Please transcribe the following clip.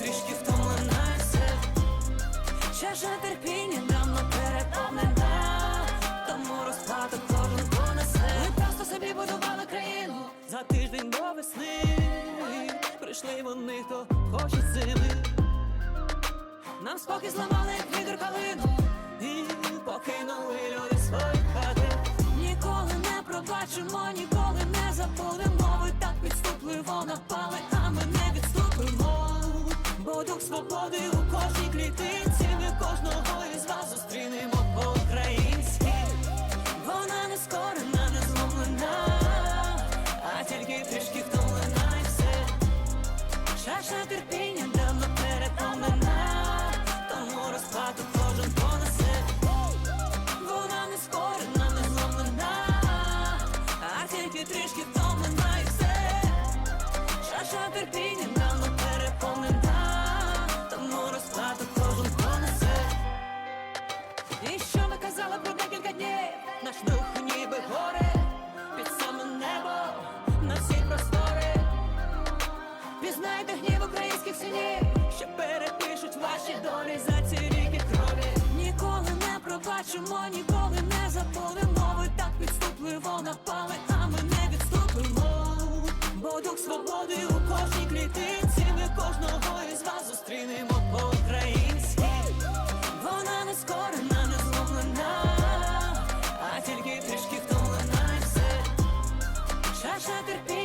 трішки втомлена все ж терпіння нам наперед обнена Тому розплату кожен понесе. Ми просто собі будували країну За тиждень до весни. Прийшли вони, хто хоче сили. Нам спокій зламали, як вітер калину І покинули люди свої хати. Ніколи не пробачимо, ніколи не забудемо. Ви так підступливо напали свободи у кожній клітинці Ми кожного із вас зустрінемо по-українськи Вона не скорена, не зломлена А тільки трішки втомлена і все Чаша терпіння давно переповнена, тому розплату кожен понесе. Вона не скорена, не зломлена, а тільки трішки втомлена і все. Чаша терпіння І що ми казали про декілька днів? Наш дух ніби горе, під саме небо, на всі простори. Пізнайте гнів українських синів, що перепишуть ваші долі за ці ріки крові. Ніколи не пробачимо, ніколи не Shatter Pink.